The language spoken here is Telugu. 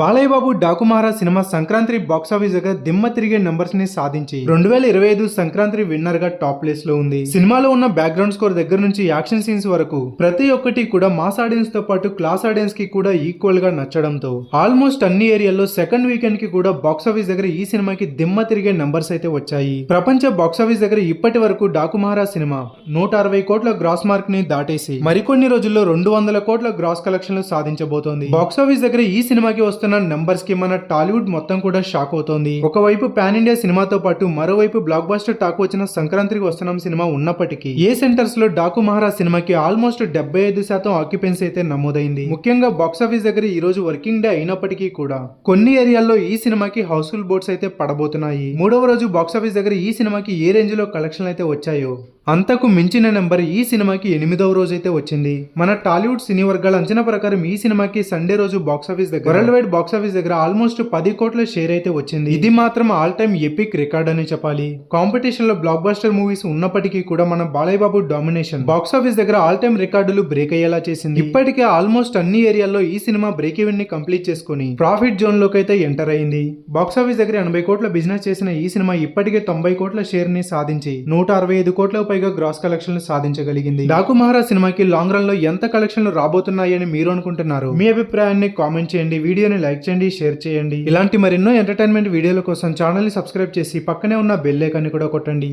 బాలయ్య బాబు డాకుమారా సినిమా సంక్రాంతి బాక్సాఫీస్ దగ్గర దిమ్మ తిరిగే నంబర్స్ని సాధించి రెండు వేల ఇరవై ఐదు సంక్రాంతి విన్నర్గా టాప్ ప్లేస్లో ఉంది. సినిమాలో ఉన్న బ్యాక్గ్రౌండ్ స్కోర్ దగ్గర నుంచి యాక్షన్ సీన్స్ వరకు ప్రతి ఒక్కటి కూడా మాస్ ఆడియన్స్తో పాటు క్లాస్ ఆడియన్స్కి కూడా ఈక్వల్గా నచ్చడంతో ఆల్మోస్ట్ అన్ని ఏరియాల్లో సెకండ్ వీకెండ్కి కూడా బాక్సాఫీస్ దగ్గర ఈ సినిమాకి దిమ్మ తిరిగే నంబర్స్ అయితే వచ్చాయి. ప్రపంచ బాక్సాఫీస్ దగ్గర ఇప్పటి వరకు డాకుమారా సినిమా నూట అరవై కోట్ల గ్రాస్ మార్క్ని దాటేసి మరికొన్ని రోజుల్లో రెండు వందల కోట్ల గ్రాస్ కలెక్షన్లు సాధించబోతోంది. బాక్సాఫీస్ దగ్గర ఈ సినిమాకి వస్తున్న నంబర్స్కి మన టాలీవుడ్ మొత్తం కూడా షాక్ అవుతోంది. ఒకవైపు పాన్ ఇండియా సినిమాతో పాటు మరోవైపు బ్లాక్ బాస్టర్ టాక్ వచ్చిన సంక్రాంతికి వస్తున్నాం సినిమా ఉన్నప్పటికీ ఏ సెంటర్స్లో డాకు మహారా సినిమాకి ఆల్మోస్ట్ డెబ్బై ఐదు శాతం ఆక్యుపెన్సీ అయితే నమోదైంది. ముఖ్యంగా బాక్సాఫీస్ దగ్గర ఈ రోజు వర్కింగ్ డే అయినప్పటికీ కూడా కొన్ని ఏరియాల్లో ఈ సినిమాకి హౌస్ఫుల్ బోర్డ్స్ అయితే పడబోతున్నాయి. మూడవ రోజు బాక్సాఫీస్ దగ్గర ఈ సినిమాకి ఏ రేంజ్లో కలెక్షన్లు అయితే వచ్చాయో అంతకు మించిన నెంబర్ ఈ సినిమాకి ఎనిమిదవ రోజు అయితే వచ్చింది. మన టాలీవుడ్ సినీ వర్గాల అంచనా ప్రకారం ఈ సినిమాకి సండే రోజు బాక్సాఫీస్ దగ్గర వరల్డ్ వైడ్ బాక్సాఫీస్ దగ్గర ఆల్మోస్ట్ పది కోట్ల షేర్ అయితే వచ్చింది. ఇది మాత్రం ఆల్ టైమ్ ఎపిక్ రికార్డ్ అని చెప్పాలి. కాంపిటీషన్లో బ్లాక్ బస్టర్ మూవీస్ ఉన్నప్పటికీ కూడా మన Balayya Babu domination box office దగ్గర ఆల్ టైమ్ రికార్డులు బ్రేక్ అయ్యేలా చేసింది. ఇప్పటికే ఆల్మోస్ట్ అన్ని ఏరియాల్లో ఈ సినిమా బ్రేక్ ఈవెన్ని కంప్లీట్ చేసుకుని ప్రాఫిట్ జోన్లోకి అయితే ఎంటర్ అయింది. బాక్సాఫీస్ దగ్గర ఎనభై కోట్ల బిజినెస్ చేసిన ఈ సినిమా ఇప్పటికే తొంభై కోట్ల షేర్ని సాధించి నూట అరవై ఐదు కోట్ల పైగా గ్రాస్ కలెక్షన్లు సాధించగలిగింది. డాకు మహారా సినిమాకి లాంగ్ రన్లో ఎంత కలెక్షన్లు రాబోతున్నాయని మీరు అనుకుంటున్నారు? మీ అభిప్రాయాన్ని కామెంట్ చేయండి వీడియోని లైక్ చేయండి షేర్ చేయండి. ఇలాంటి మరెన్నో ఎంటర్టైన్మెంట్ వీడియోల కోసం ఛానల్ని సబ్స్క్రైబ్ చేసి పక్కనే ఉన్న బెల్ ఐకాన్ని కూడా కొట్టండి.